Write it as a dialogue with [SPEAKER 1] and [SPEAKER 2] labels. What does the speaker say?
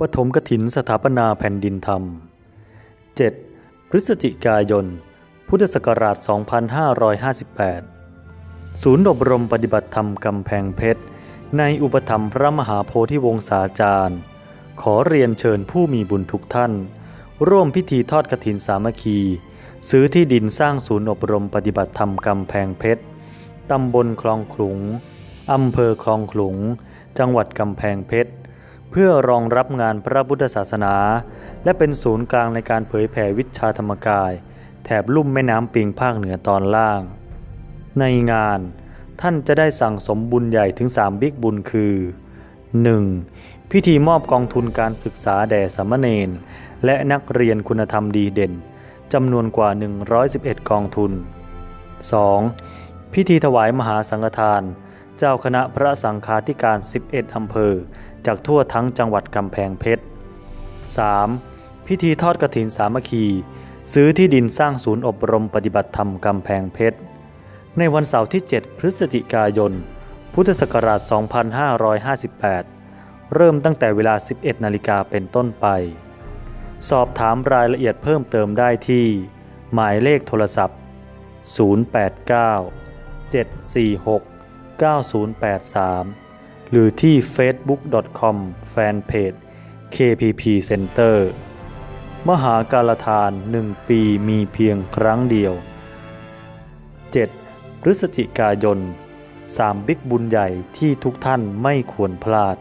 [SPEAKER 1] ปฐมกถินสถาปนาแผ่นดินธรรม 7. พฤศจิกายน พุทธศักราช 2558 ศูนย์อบรมปฏิบัติธรรมกำแพงเพชร ในอุปถัมภ์พระมหาโพธิวงศาจารย์ ขอเรียนเชิญผู้มีบุญทุกท่าน ร่วมพิธีทอดกฐินสามัคคี ซื้อที่ดินสร้างศูนย์อบรมปฏิบัติธรรมกำแพงเพชร ตำบลคลองขลุง อำเภอคลองขลุง จังหวัดกำแพงเพชร เพื่อรองรับงานพระพุทธศาสนา และเป็นศูนย์กลางในการเผยแผ่วิชาธรรมกาย แถบลุ่มแม่น้ำปิงภาคเหนือตอนล่าง ในงานท่านจะได้สั่งสมบุญใหญ่ถึง 3 บิ๊กบุญคือ 1. พิธีมอบกองทุนการศึกษาแด่สามเณรและนักเรียนคุณธรรมดีเด่นจำนวนกว่า 111 กองทุน 2. พิธีถวายมหาสังฆทาน เจ้าคณะพระสังฆาธิการ 11 อำเภอ จากทั่วทั้งจังหวัดกำแพงเพชร 3. พิธีทอดกฐินสามัคคี ซื้อที่ดินสร้างศูนย์อบรมปฏิบัติธรรมกำแพงเพชร ในวันเสาร์ที่ 7 พฤศจิกายน พุทธศักราช 2558 เริ่มตั้งแต่เวลา 11 นาฬิกาเป็นต้นไป สอบถามรายละเอียดเพิ่มเติมได้ที่ หมายเลขโทรศัพท์ 089 746 9083 หรือที่ facebook.com fanpage KPP Center มหาการทาน 1 ปีมีเพียงครั้งเดียว 7. พฤศจิกายน 3 บิ๊กบุญใหญ่ที่ทุกท่านไม่ควรพลาด